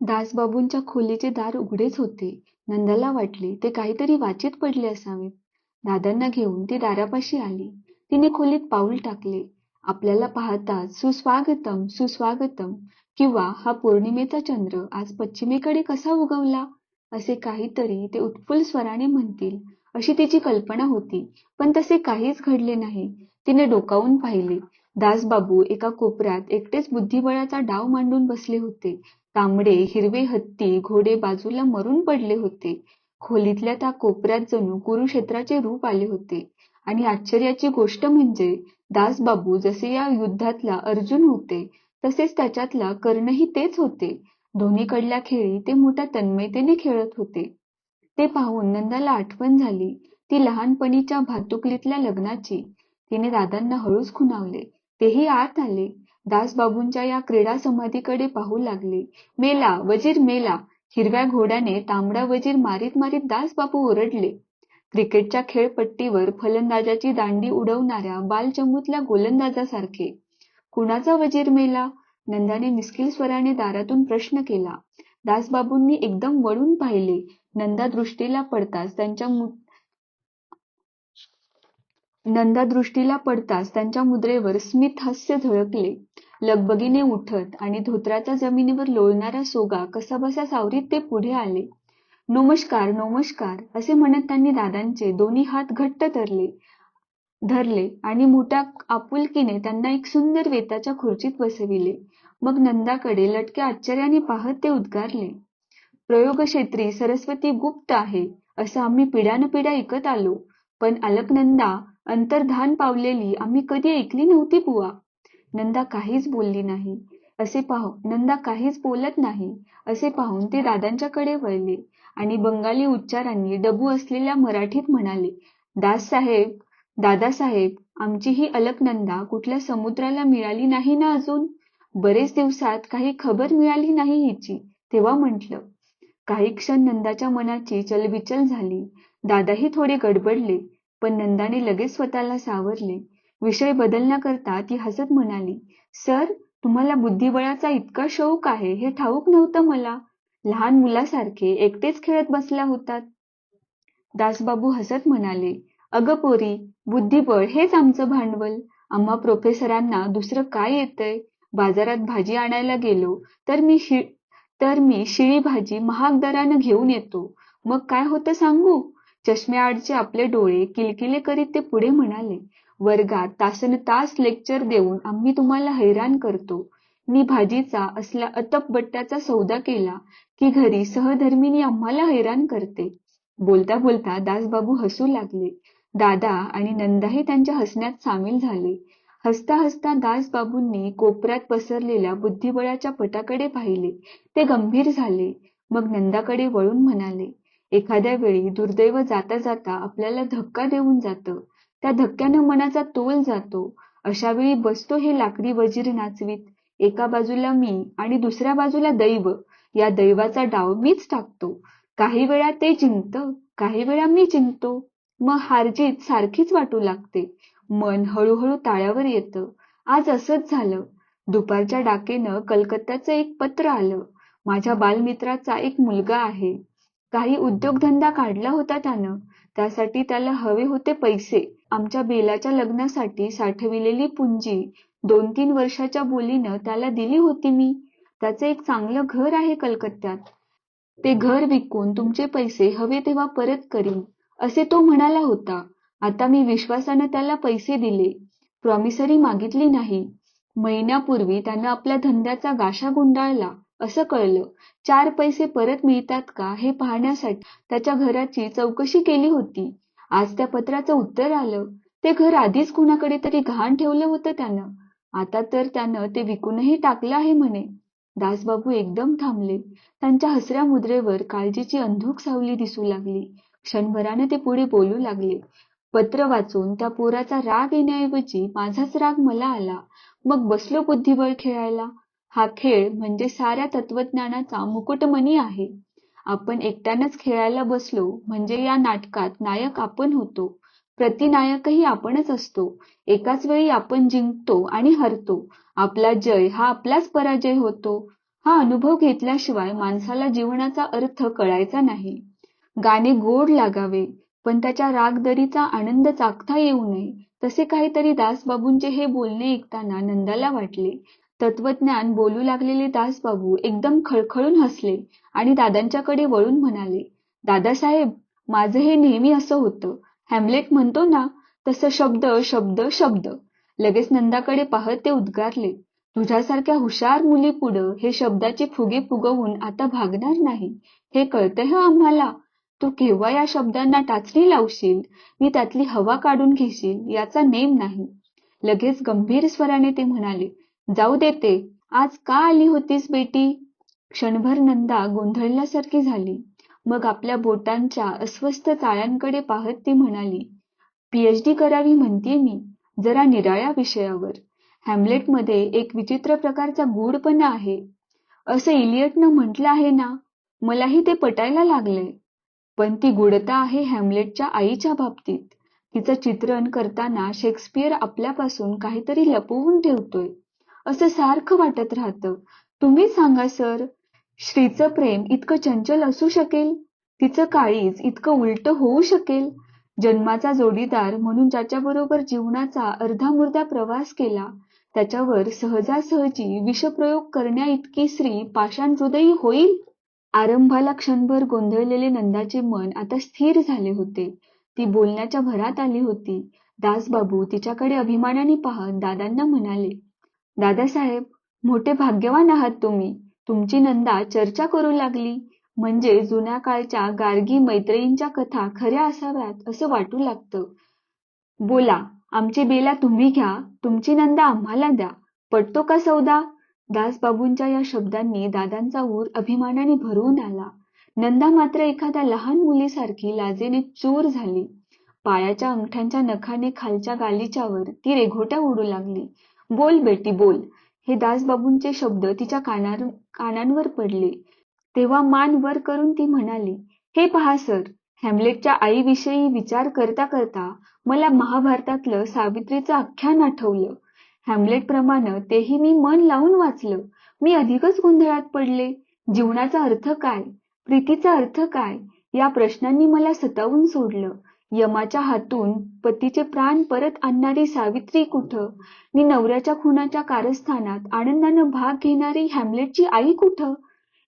दासबाबूंच्या खोलीचे दार उघडेच होते. नंदाला वाटले ते काहीतरी वाचीत पडले असावेत. दादांना घेऊन ती दारापाशी आली. तिने खोलीत पाऊल टाकले. आपल्याला पाहताच सुस्वागतम सुस्वागतम किंवा हा पौर्णिमेचा चंद्र आज पश्चिमेकडे कसा उगवला असे काहीतरी ते उत्फुल्ल स्वराने म्हणतील अशी तिची कल्पना होती पण तसे काहीच घडले नाही तिने डोकावून पाहिले दासबाबू एका कोपऱ्यात एकटेच बुद्धिबळाचा डाव मांडून बसले होते तांबडे हिरवे हत्ती घोडे बाजूला मरून पडले होते. खोलीतल्या त्या कोपऱ्यात जणू कुरुक्षेत्राचे रूप आले होते. आणि आश्चर्याची गोष्ट म्हणजे दासबाबू जसे या युद्धातला अर्जुन होते तसेच त्याच्यातला कर्णही तेच होते. दोन्हीकडल्या खेळी ते मोठ्या तन्मयतेने खेळत होते. ते पाहून नंदाला आठवण झाली ती लहानपणीच्या भातुकलीतल्या लग्नाची. तिने दादांना हळूच खुणावले तेही आत आले. दासबाबूंच्या या क्रीडा समाधीकडे पाहू लागले. मेला वजीर मेला. हिरव्या घोड्याने तांबडा वजीर मारीत मारीत दासबाबू ओरडले. क्रिकेटच्या खेळपट्टीवर फलंदाजाची दांडी उडवणाऱ्या बालचमूतल्या गोलंदाजासारखे. कुणाचा वजीर मेला? नंदाने मिस्किल स्वराने दारातून प्रश्न केला. दासबाबूंनी एकदम वळून पाहिले. नंदा दृष्टीला पडताच त्यांच्या नंदा दृष्टीला पडताच त्यांच्या मुद्रेवर स्मित हास्य झळकले. लगबगीने उठत आणि धोत्राच्या जमिनीवर लोळणारा सोगा कसाबसा सावरीत ते पुढे आले. नमस्कार नमस्कार असे म्हणत त्यांनी दादांचे दोन्ही हात घट्ट धरले धरले आणि मोठ्या आपुलकीने त्यांना एक सुंदर वेताच्या खुर्चीत बसविले. मग नंदाकडे लटक्या आश्चर्याने पाहत ते उद्गारले प्रयोगक्षेत्री सरस्वती गुप्त आहे असं आम्ही पिढ्यानपिढ्या ऐकत आलो. पण अलकनंदा अंतर्धान पावलेली आम्ही कधी ऐकली नव्हती बुवा. नंदा काहीच बोलली नाही. असे पाहून नंदा काहीच बोलत नाही. असे पाहून ते दादांच्याकडे वळले आणि बंगाली उच्चारांनी डबू असलेल्या मराठीत म्हणाले दाससाहेब दादासाहेब आमची ही अलकनंदा कुठल्या समुद्राला मिळाली नाही ना अजून? बरेच दिवसात काही खबर मिळाली नाही हिची तेव्हा म्हटलं. काही क्षण नंदाच्या मनाची चलबिचल झाली. दादाही थोडे गडबडले पण नंदाने लगेच स्वतःला सावरले. विषय बदलण्याकरता ती हसत म्हणाली सर तुम्हाला बुद्धिबळाचा इतका शौक आहे हे ठाऊक नव्हतं मला. लहान मुलासारखे एकटेच खेळत बसला होतात. दासबाबू हसत म्हणाले अगं पोरी बुद्धिबळ हेच आमचं भांडवल. आम्हा प्रोफेसरांना दुसरं काय येतंय? बाजारात भाजी आणायला गेलो तर मी शि तर मी शिळी भाजी महाग दरानं घेऊन येतो. मग काय होतं सांगू? चष्म्याआडचे आपले डोळे किलकिले करीत ते पुढे म्हणाले वर्गात तासन तास लेक्चर देऊन आम्ही तुम्हाला हैराण करतो. मी भाजीचा असला अतप बट्ट्याचा सौदा केला की घरी सहधर्मिनी आम्हाला हैराण करते. बोलता बोलता दासबाबू हसू लागले. दादा आणि नंदाही त्यांच्या हसण्यात सामील झाले. हसता हसता दासबाबूंनी कोपऱ्यात पसरलेल्या बुद्धिबळाच्या पटाकडे पाहिले. ते गंभीर झाले. मग नंदाकडे वळून म्हणाले एखाद्या वेळी दुर्दैव जाता जाता आपल्याला धक्का देऊन जातं. त्या धक्क्यानं मनाचा तोल जातो. अशा वेळी बसतो हे लाकडी वजीर नाचवीत. एका बाजूला मी आणि दुसऱ्या बाजूला दैव. या दैवाचा डाव मीच टाकतो. काही वेळा ते जिंकतं काही वेळा मी जिंकतो. मग हारजीत सारखीच वाटू लागते. मन हळूहळू ताळ्यावर येतं. आज असंच झालं. दुपारच्या डाकेनं कलकत्त्याचं एक पत्र आलं. माझ्या बालमित्राचा एक मुलगा आहे. काही उद्योगधंदा काढला होता त्यानं. त्यासाठी त्याला हवे होते पैसे. आमच्या बेलाच्या लग्नासाठी साठविलेली पुंजी दोन तीन वर्षाच्या बोलीनं त्याला दिली होती मी. त्याचं एक चांगलं घर आहे कलकत्त्यात. ते घर विकून तुमचे पैसे हवे तेव्हा परत करीन असे तो म्हणाला होता. आता मी विश्वासानं त्याला पैसे दिले. प्रॉमिसरी मागितली नाही. महिन्यापूर्वी त्यानं आपल्या धंद्याचा गाशा गुंडाळला. असं कळलं. चार पैसे परत मिळतात का हे पाहण्यासाठी त्याच्या घराची चौकशी केली होती. आज त्या पत्राचं उत्तर आलं. ते घर आधीच कुणाकडे तरी घाण ठेवलं होतं त्यानं. आता तर त्यानं ते विकूनही टाकलं आहे म्हणे. दासबाबू एकदम थांबले. त्यांच्या हसऱ्या मुद्रेवर काळजीची अंधुक सावली दिसू लागली. क्षणभराने ते पुढे बोलू लागले. पत्र वाचून त्या पोराचा राग येण्याऐवजी माझाच राग मला आला. मग बसलो बुद्धिबळ खेळायला. हा खेळ म्हणजे साऱ्या तत्वज्ञानाचा मुकुटमणी आहे. आपण एकट्यानंच खेळायला बसलो म्हणजे या नाटकात नायक आपण होतो. प्रतिनायकही आपणच असतो. एकाच वेळी आपण जिंकतो आणि हरतो. आपला जय हा आपलाच पराजय होतो. हा अनुभव घेतल्याशिवाय माणसाला जीवनाचा अर्थ कळायचा नाही. गाणे गोड लागावे पण त्याच्या रागदरीचा आनंद चाखता येऊ नये तसे काहीतरी दासबाबूंचे हे बोलणे ऐकताना नंदाला वाटले. तत्वज्ञान बोलू लागलेले दासबाबू एकदम खळखळून हसले. आणि दादांच्याकडे वळून म्हणाले दादासाहेब माझं हे नेहमी असं होतं. हॅमलेट म्हणतो ना तसं शब्द शब्द शब्द. लगेच नंदाकडे पाहत ते उद्गारले तुझ्यासारख्या हुशार मुली पुढं हे शब्दाचे फुगे फुगवून आता भागणार नाही. हे कळतंय ह आम्हाला? तू केव्हा या शब्दांना टाचणी लावशील? मी त्यातली हवा काढून घेशील याचा नेम नाही. लगेच गंभीर स्वराने ते म्हणाले जाऊ देते आज का आली होतीस बेटी? क्षणभर नंदा गोंधळल्यासारखी झाली. मग आपल्या बोटांच्या अस्वस्थ चाळ्यांकडे पाहत ती म्हणाली पीएचडी करावी म्हणतीये मी जरा निराळ्या विषयावर. हॅमलेटमध्ये एक विचित्र प्रकारचा गूढपणा आहे. असं इलियटनं म्हटलं आहे ना मलाही ते पटायला लागलंय पण ती गूढता आहे हॅमलेटच्या आईच्या बाबतीत. तिचं चित्रण करताना शेक्सपियर आपल्यापासून काहीतरी लपवून ठेवतोय. असं सारखं वाटत राहतं. तुम्हीच सांगा सर श्रीचं प्रेम इतकं चंचल असू शकेल तिचं काळीज इतकं उलट होऊ शकेल. जन्माचा जोडीदार म्हणून ज्याच्याबरोबर जीवनाचा अर्धामुर्धा प्रवास केला त्याच्यावर सहजासहजी विषप्रयोग करण्या इतकी स्त्री पाषाण हृदयी होईल? आरंभाला क्षणभर गोंधळलेले नंदाचे मन आता स्थिर झाले होते. ती बोलण्याच्या भरात आली होती. दासबाबू तिच्याकडे अभिमानाने पाहत दादांना म्हणाले दादासाहेब मोठे भाग्यवान आहात तुम्ही. तुमची नंदा चर्चा करू लागली. म्हणजे जुन्या काळच्या गार्गी मैत्रिणींच्या कथा खऱ्या असाव्यात असं वाटू लागतं. बोला आमची बेला तुम्ही घ्या तुमची नंदा आम्हाला द्या. पटतो का सौदा? दासबाबूंच्या या शब्दांनी दादांचा ऊर अभिमानाने भरून आला. नंदा मात्र एखाद्या लहान मुलीसारखी लाजेने चूर झाली. पायाच्या अंगठ्यांच्या नखाने खालच्या गालीच्यावर ती रेघोट्या उडू लागली. बोल बेटी बोल. हे दासबाबूंचे शब्द तिच्या कानार कानांवर पडले. तेव्हा मान वर करून ती म्हणाली हे पहा सर हॅमलेटच्या आईविषयी विचार करता करता मला महाभारतातलं सावित्रीचं आख्यान आठवलं. हॅमलेट प्रमाणे तेही मी मन लावून वाचलं. मी अधिकच गोंधळात पडले. जीवनाचा अर्थ काय? प्रीतीचा अर्थ काय? या प्रश्नांनी मला सतावून सोडलं. यमाच्या हातून पतीचे प्राण परत आणणारी सावित्री कुठं? नि नवऱ्याच्या खुनाच्या कारस्थानात आनंदानं भाग घेणारी हॅमलेटची आई कुठं?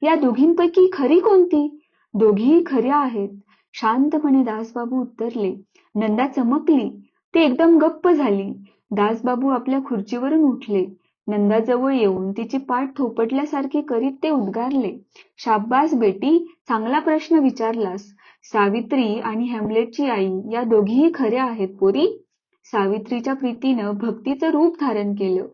या दोघींपैकी खरी कोणती? दोघीही खऱ्या आहेत. शांतपणे दासबाबू उत्तरले. नंदा चमकली. ते एकदम गप्प झाली. दासबाबू आपल्या खुर्चीवरून उठले. नंदाजवळ येऊन तिची पाठ थोपटल्यासारखी करीत ते उद्गारले. शाब्बास बेटी चांगला प्रश्न विचारलास. सावित्री आणि हॅमलेटची आई या दोघीही खऱ्या आहेत पोरी. सावित्रीच्या प्रीतीनं भक्तीचं रूप धारण केलं.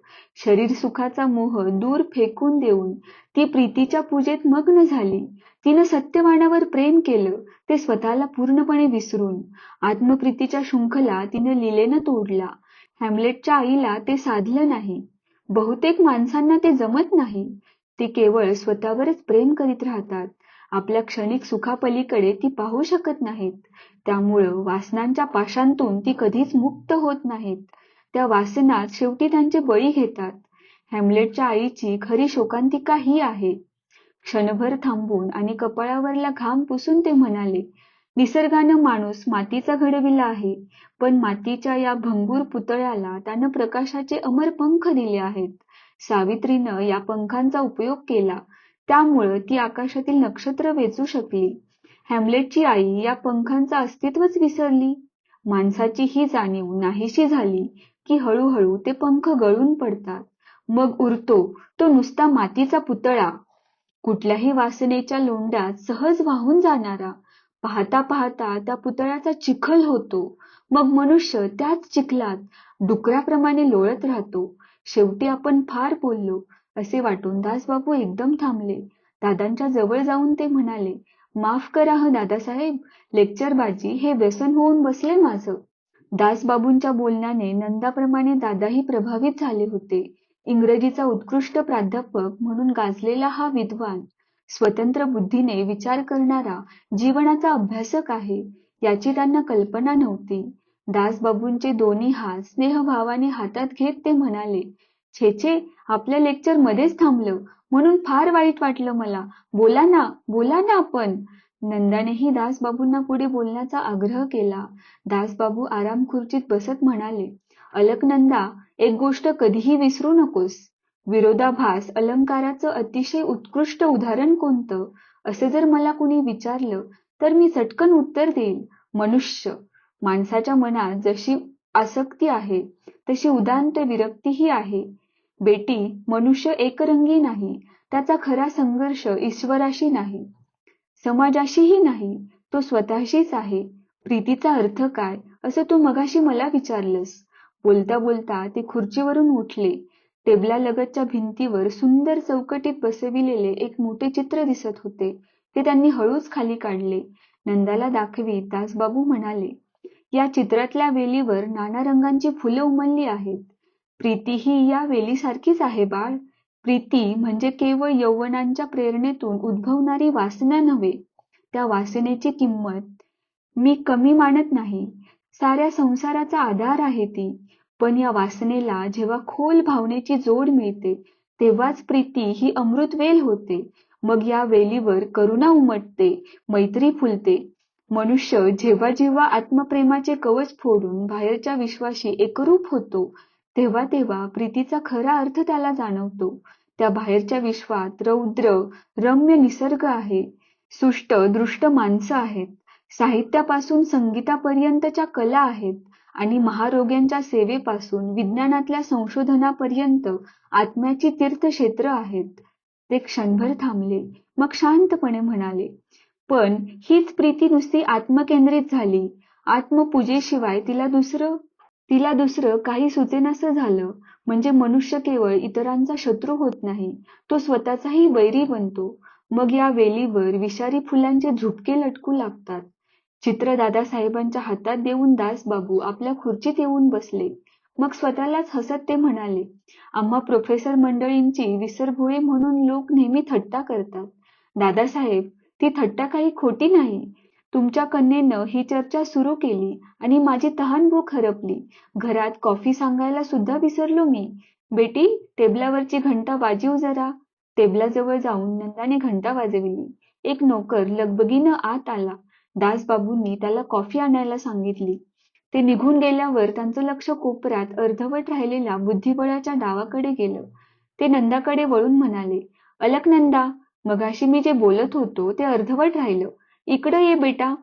शरीर सुखाचा मोह दूर फेकून देऊन ती प्रीतीच्या पूजेत मग्न झाली. तिनं सत्यवानावर प्रेम केलं ते स्वतःला पूर्णपणे विसरून. आत्मप्रीतीच्या शृंखला तिनं लिलेनं तोडला. हॅमलेटच्या आईला ते साधलं नाही. बहुतेक माणसांना ते जमत नाही. ते केवळ स्वतःवरच प्रेम करीत राहतात. आपल्या क्षणिक सुखापलीकडे ती पाहू शकत नाहीत. त्यामुळं वासनांच्या पाशांतून ती कधीच मुक्त होत नाहीत. त्या वासनात शेवटी त्यांचे बळी घेतात. हॅमलेटच्या आईची खरी शोकांतिका ही आहे. क्षणभर थांबून आणि कपाळावरला घाम पुसून ते म्हणाले निसर्गानं माणूस मातीचा घडविला आहे पण मातीच्या या भंगूर पुतळ्याला त्यानं प्रकाशाचे अमर पंख दिले आहेत. सावित्रीनं या पंखांचा उपयोग केला त्यामुळं ती आकाशातील नक्षत्र वेचू शकली. हॅमलेटची आई या पंखांचं अस्तित्वच विसरली. माणसाची ही जाणीव नाहीशी झाली की हळूहळू ते पंख गळून पडतात. मग उरतो तो नुसता मातीचा पुतळा. कुठल्याही वासनेच्या लोंढ्यात सहज वाहून जाणारा. पाहता पाहता त्या पुतळ्याचा चिखल होतो. मग मनुष्य त्याच चिखलात डुकराप्रमाणे लोळत राहतो. शेवटी आपण फार बोललो असे वाटून दासबाबू एकदम थांबले. दादांच्या जवळ जाऊन ते म्हणाले माफ करा ह दादासाहेब. लेक्चरबाजी हे व्यसन होऊन बसले माझं. दासबाबूंच्या बोलण्याने नंदाप्रमाणे दादाही प्रभावित झाले होते. इंग्रजीचा उत्कृष्ट प्राध्यापक म्हणून गाजलेला हा विद्वान स्वतंत्र बुद्धीने विचार करणारा जीवनाचा अभ्यासक आहे याची त्यांना कल्पना नव्हती. दासबाबूंचे दोन्ही हात स्नेहभावाने हातात घेत ते म्हणाले छे छे आपल्या लेक्चर मध्येच थांबलं. म्हणून फार वाईट वाटलं मला. बोला ना बोला ना आपण. नंदानेही दासबाबूंना पुढे बोलण्याचा आग्रह केला. दासबाबू आराम खुर्चीत बसत म्हणाले अलकनंदा एक गोष्ट कधीही विसरू नकोस. विरोधाभास अलंकाराचं अतिशय उत्कृष्ट उदाहरण कोणतं? असे जर मला कुणी विचारलं तर मी चटकन उत्तर देईल मनुष्य. माणसाच्या मनात जशी आसक्ती आहे तशी उदांत विरक्तीही आहे. बेटी मनुष्य एकरंगी नाही त्याचा खरा संघर्ष ईश्वराशी नाही. समाजाशीही नाही तो स्वतःशीच आहे. प्रीतीचा अर्थ काय असं तू मगाशी मला विचारलंस. बोलता बोलता ते खुर्चीवरून उठले. टेबलालगतच्या भिंतीवर सुंदर चौकटीत बसविलेले एक मोठे चित्र दिसत होते. ते त्यांनी हळूच खाली काढले. नंदाला दाखवी दासबाबू म्हणाले या चित्रातल्या वेलीवर नाना रंगांची फुलं उमलली आहेत. प्रीती ही या वेलीसारखीच आहे बाळ. प्रीती म्हणजे केवळ यौवनांच्या प्रेरणेतून उद्भवणारी वासना नव्हे त्या वासनेची किंमत. मी कमी मानत नाही. साऱ्या संसाराचा आधार आहे ती. पण या वासनेला जेव्हा खोल भावनेची जोड मिळते तेव्हाच प्रीती ही अमृतवेल होते. मग या वेलीवर करुणा उमटते मैत्री फुलते. मनुष्य जेव्हा जेव्हा आत्मप्रेमाचे कवच फोडून बाहेरच्या विश्वाशी एकरूप होतो तेव्हा तेव्हा प्रीतीचा खरा अर्थ त्याला जाणवतो. त्या बाहेरच्या विश्वात रौद्र रम्य निसर्ग आहे. सुष्ट दृष्ट माणसं आहेत. साहित्यापासून संगीतापर्यंतच्या कला आहेत. आणि महारोग्यांच्या सेवेपासून विज्ञानातल्या संशोधनापर्यंत आत्म्याची तीर्थक्षेत्र आहेत. ते क्षणभर थांबले मग शांतपणे म्हणाले पण हीच प्रीती नुसती आत्मकेंद्रित झाली. आत्मपूजेशिवाय तिला दुसरं तिला दुसरं काही सुचेनासं झालं म्हणजे मनुष्य केवळ इतरांचा शत्रू होत नाही तो स्वतःचाही वैरी बनतो. मग या वेलीवर विषारी फुलांचे झुपके लटकू लागतात. चित्र दादासाहेबांच्या हातात देऊन दासबाबू आपल्या खुर्चीत येऊन बसले. मग स्वतःलाच हसत ते म्हणाले आम्हा प्रोफेसर मंडळींची विसरभोळे म्हणून लोक नेहमी थट्टा करतात. दादासाहेब ती थट्टा काही खोटी नाही. तुमच्या कन्येनं ही चर्चा सुरू केली आणि माझी तहान भूक हरपली. घरात कॉफी सांगायला सुद्धा विसरलो मी. बेटी टेबलावरची घंटा वाजीव जरा. टेबलाजवळ जाऊन नंदाने घंटा वाजविली. एक नोकर लगबगीनं आत आला. दासबाबूंनी त्याला कॉफी आणायला सांगितली. ते निघून गेल्यावर त्यांचं लक्ष कोपऱ्यात अर्धवट राहिलेल्या बुद्धिबळाच्या डावाकडे गेलं. ते नंदाकडे वळून म्हणाले अलकनंदा मगाशी मी जे बोलत होतो ते अर्धवट राहिलं. इकडं ये बेटा.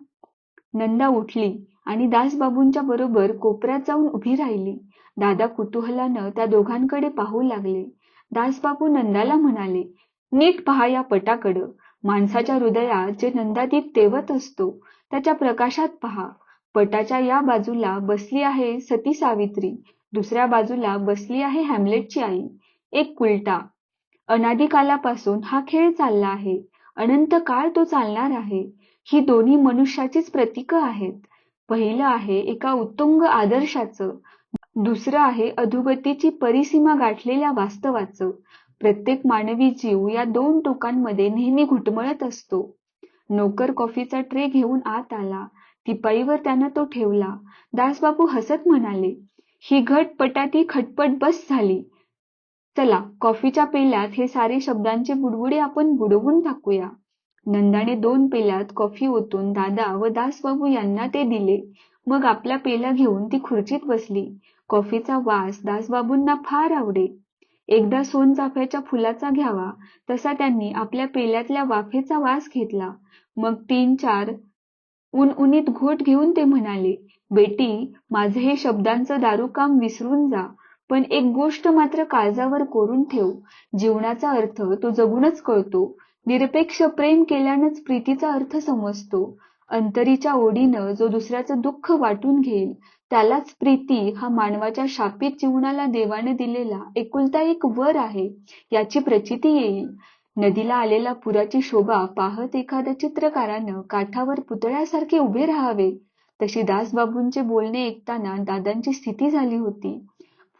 नंदा उठली आणि दासबाबूंच्या बरोबर कोपऱ्यात जाऊन उभी राहिली. दादा कुतूहलानं त्या दोघांकडे पाहू लागले. दासबाबू नंदाला म्हणाले नीट पहा या पटाकडं. माणसाच्या हृदयात जे नंदादीप तेवत असतो त्याच्या प्रकाशात पहा. पटाच्या या बाजूला बसली आहे सती सावित्री दुसऱ्या बाजूला बसली आहे हॅमलेटची आई. एक कुलटा अनादिकालापासून हा खेळ चालला आहे. अनंत काळ तो चालणार आहे. ही दोन्ही मनुष्याचीच प्रतीक आहेत. पहिलं आहे एका उत्तुंग आदर्शाचं दुसरं आहे अधोगतीची परिसीमा गाठलेल्या वास्तवाचं. प्रत्येक मानवी जीव या दोन टोकांमध्ये नेहमी घुटमळत असतो. नोकर कॉफीचा ट्रे घेऊन आत आला. टिपाईवर त्यानं तो ठेवला. दासबाबू हसत म्हणाले ही घट पटाती खटपट बस झाली. चला कॉफीच्या पेल्यात हे सारे शब्दांचे बुडबुडे आपण बुडवून टाकूया. नंदाने दोन पेल्यात कॉफी ओतून दादा व दासबाबू यांना ते दिले. मग आपल्या पेला घेऊन ती खुर्चीत बसली. कॉफीचा वास दासबाबूंना फार आवडे. एकदा सोनचाफ्याच्या फुलाचा घ्यावा तसा त्यांनी आपल्या पेल्यातल्या वाफेचा वास घेतला. मग तीन चार उनउनीत घोट घेऊन ते म्हणाले बेटी माझं हे शब्दांचं दारूकाम विसरून जा पण एक गोष्ट मात्र काळजावर कोरून ठेव. जीवनाचा अर्थ तो जगूनच कळतो. निरपेक्ष प्रेम केल्यानंच प्रीतीचा अर्थ समजतो. अंतरीच्या ओढीनं जो दुसऱ्याचं दुःख वाटून घेईल त्यालाच प्रीती हा मानवाच्या शापित जीवनाला देवाने दिलेला एकुलता एक वर आहे याची प्रचिती येईल. नदीला आलेला पुराची शोभा पाहत एखाद्या चित्रकारानं काठावर पुतळ्यासारखे उभे राहावे. तशी दासबाबूंचे बोलणे ऐकताना दादांची स्थिती झाली होती.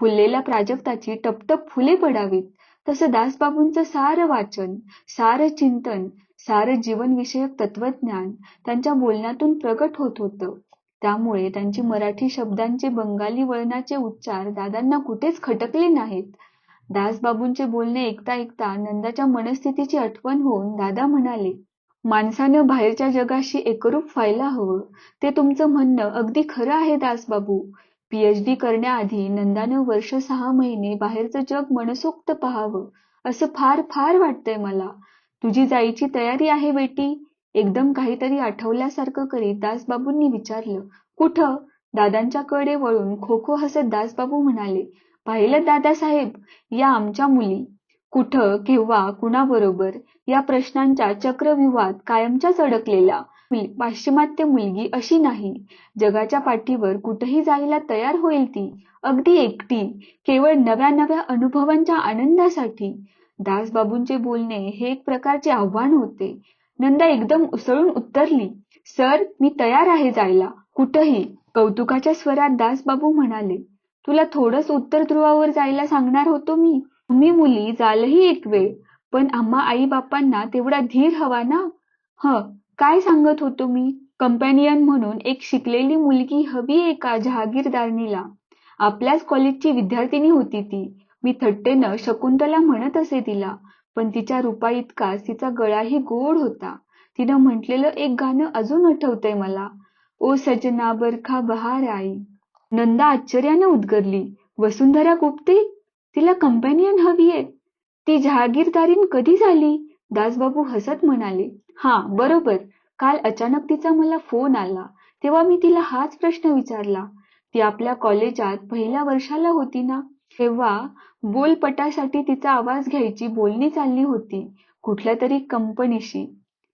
फुललेल्या प्राजक्ताची टपटप फुले पडावीत. तसं दासबाबूंचं सारं वाचन सारं चिंतन सारं जीवनविषयक तत्वज्ञान त्यांच्या बोलण्यातून प्रकट होत होतं. त्यामुळे त्यांची मराठी शब्दांचे बंगाली वळणाचे उच्चार दादांना कुठेच खटकले नाहीत. दासबाबूंचे बोलणे ऐकता ऐकता नंदाच्या मनस्थितीची आठवण होऊन दादा म्हणाले माणसानं बाहेरच्या जगाशी एकरूप व्हायला हवं. ते तुमचं म्हणणं अगदी खरं आहे दासबाबू. पीएचडी करण्याआधी नंदानं वर्ष सहा महिने बाहेरचं जग मनसोक्त पाहावं असं फार फार वाटतंय मला. तुझी जायची तयारी आहे बेटी? एकदम काहीतरी आठवल्यासारखं करीत दासबाबूंनी विचारलं. कुठं? दादांच्याकडे वळून खो खो हसत दासबाबू म्हणाले पाहिलं दादासाहेब या आमच्या मुली. कुठं केव्हा कुणाबरोबर? या प्रश्नांच्या चक्रव्यूहात कायमच्याच अडकलेल्या. पाश्चिमात्य मुलगी अशी नाही. जगाच्या पाठीवर कुठेही जायला तयार होईल ती. अगदी एकटी. केवळ नव्या नव्या अनुभवांच्या आनंदासाठी. दासबाबूंचे बोलणे हे एक प्रकारचे आव्हान होते. नंदा एकदम उसळून उत्तरली सर मी तयार आहे जायला. कुठंही. कौतुकाच्या स्वरात दासबाबू म्हणाले तुला थोडंच उत्तर ध्रुवावर जायला सांगणार होतो मी. तुम्ही मुली जालही एक वेळ. पण आम्हा आई बापांना तेवढा धीर हवा ना? ह. काय सांगत होतो मी? कंपॅनियन म्हणून एक शिकलेली मुलगी हवी एका जहागीरदारणीला. आपल्याच कॉलेजची विद्यार्थिनी होती ती. मी थट्टेनं शकुंतला म्हणत असे तिला पण तिच्या रूपा इतकाच तिचा गळाही गोड होता. तिनं म्हटलेलं एक गाणं अजून आठवतंय मला. ओ सजना बरखा बहार आई. नंदा आश्चर्याने उद्गरली. वसुंधरा गुप्ते तिला कंपॅनियन हवीये ती जहागीरदारीन कधी झाली? दासबाबू हसत म्हणाले हा बरोबर. काल अचानक तिचा मला फोन आला. तेव्हा मी तिला हाच प्रश्न विचारला. ती आपल्या कॉलेजात पहिल्या वर्षाला होती ना? तेव्हा बोलपटासाठी तिचा आवाज घ्यायची बोलणी चालली होती कुठल्या तरी कंपनीशी.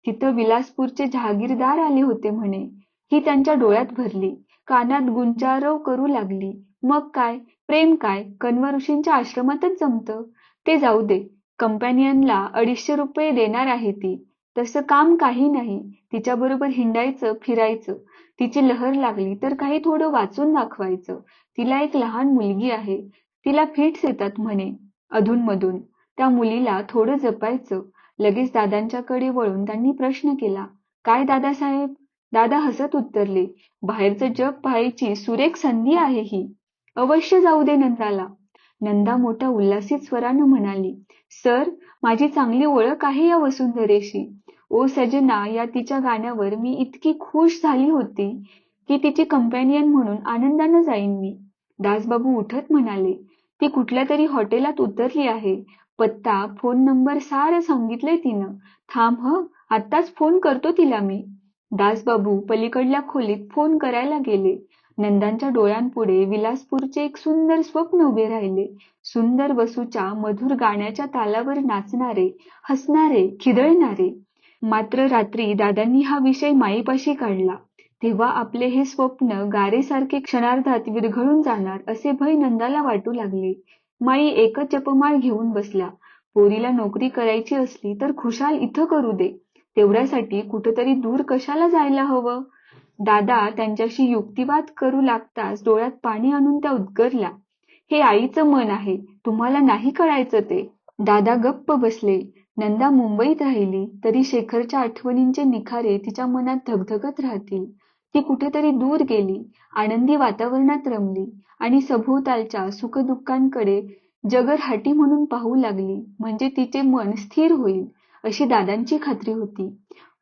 तिथं विलासपूरचे जहागीरदार आले होते म्हणे. ही त्यांच्या डोळ्यात भरली. कानात गुंजारव करू लागली. मग काय? प्रेम काय? कन्व ऋषींच्या आश्रमातच जमत? ते जाऊ दे. कंपॅनियनला अडीचशे रुपये देणार आहे ती. तसं काम काही नाही. तिच्याबरोबर हिंडायचं फिरायचं. तिची लहर लागली तर काही थोडं वाचून दाखवायचं. तिला एक लहान मुलगी आहे. तिला फिट्स येतात म्हणे अधूनमधून. त्या मुलीला थोडं जपायचं. लगेच दादांच्याकडे वळून त्यांनी प्रश्न केला काय दादासाहेब? दादा हसत उत्तरले बाहेरचं जग पाहायची सुरेख संधी आहे ही. अवश्य जाऊ दे नंदाला नंदा मोठ्या उल्हासित स्वरानं म्हणाली सर माझी चांगली ओळख आहे या वसुंधरेशी. ओ सजना या तिच्या गाण्यावर मी इतकी खुश झाली होती की तिची कंपॅनियन म्हणून आनंदानं जाईन मी. दासबाबू उठत म्हणाले ती कुठल्या तरी हॉटेलात उतरली आहे. पत्ता फोन नंबर सारं सांगितलंय तिनं. थांब ह आत्ताच फोन करतो तिला मी. दासबाबू पलीकडल्या खोलीत फोन करायला गेले. नंदांच्या डोळ्यांपुढे विलासपूरचे एक सुंदर स्वप्न उभे राहिले. सुंदर वसूच्या मधुर गाण्याच्या तालावर नाचणारे हसणारे खिदळणारे. मात्र रात्री दादांनी हा विषय माईपाशी काढला. तेव्हा आपले हे स्वप्न गारेसारखे क्षणार्धात विरघळून जाणार असे भय नंदाला वाटू लागले. माई एकच जपमाळ घेऊन बसल्या. पोरीला नोकरी करायची असली तर खुशाल इथं करू दे. तेवढ्यासाठी कुठेतरी दूर कशाला जायला हवं? दादा त्यांच्याशी युक्तिवाद करू लागताच डोळ्यात पाणी आणून त्या उद्गरल्या हे आईचं मन आहे तुम्हाला नाही कळायचं ते. दादा गप्प बसले. नंदा मुंबईत राहिली तरी शेखरच्या आठवणींचे निखारे तिच्या मनात धगधगत राहतील. ती कुठेतरी दूर गेली आनंदी वातावरणात रमली आणि सभोवतालच्या सुखदुःखांकडे जगर हाटी म्हणून पाहू लागली म्हणजे तिचे मन स्थिर होईल अशी दादांची खात्री होती.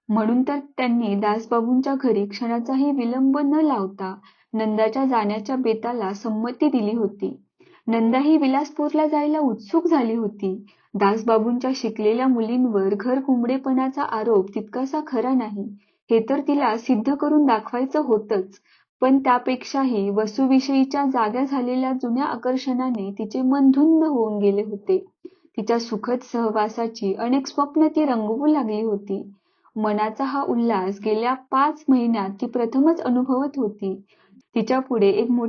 म्हणून तर त्यांनी दासबाबूंच्या घरी क्षणाचाही विलंब न लावता नंदाच्या जाण्याच्या बेताला संमती दिली होती. नंदा ही विलासपूरला जायला उत्सुक झाली होती. दासबाबूंच्या शिकलेल्या मुलींवर घर कुंबडेपणाचा आरोप तितकासा खरा नाही. हे तर तिला सिद्ध करून दाखवायचं होतच पण त्यापेक्षाही वसूविषयीच्या जाग्या झालेल्या जुन्या आकर्षणाने तिचे मन धुंद होऊन गेले होते. तिच्या सुखद सहवासाची अनेक स्वप्न ती रंगवू लागली होती. मनाचा हा उल्हास गेल्या पाच महिन्यात ती प्रथमच अनुभवत होती. तिच्या पुढे एक मोठे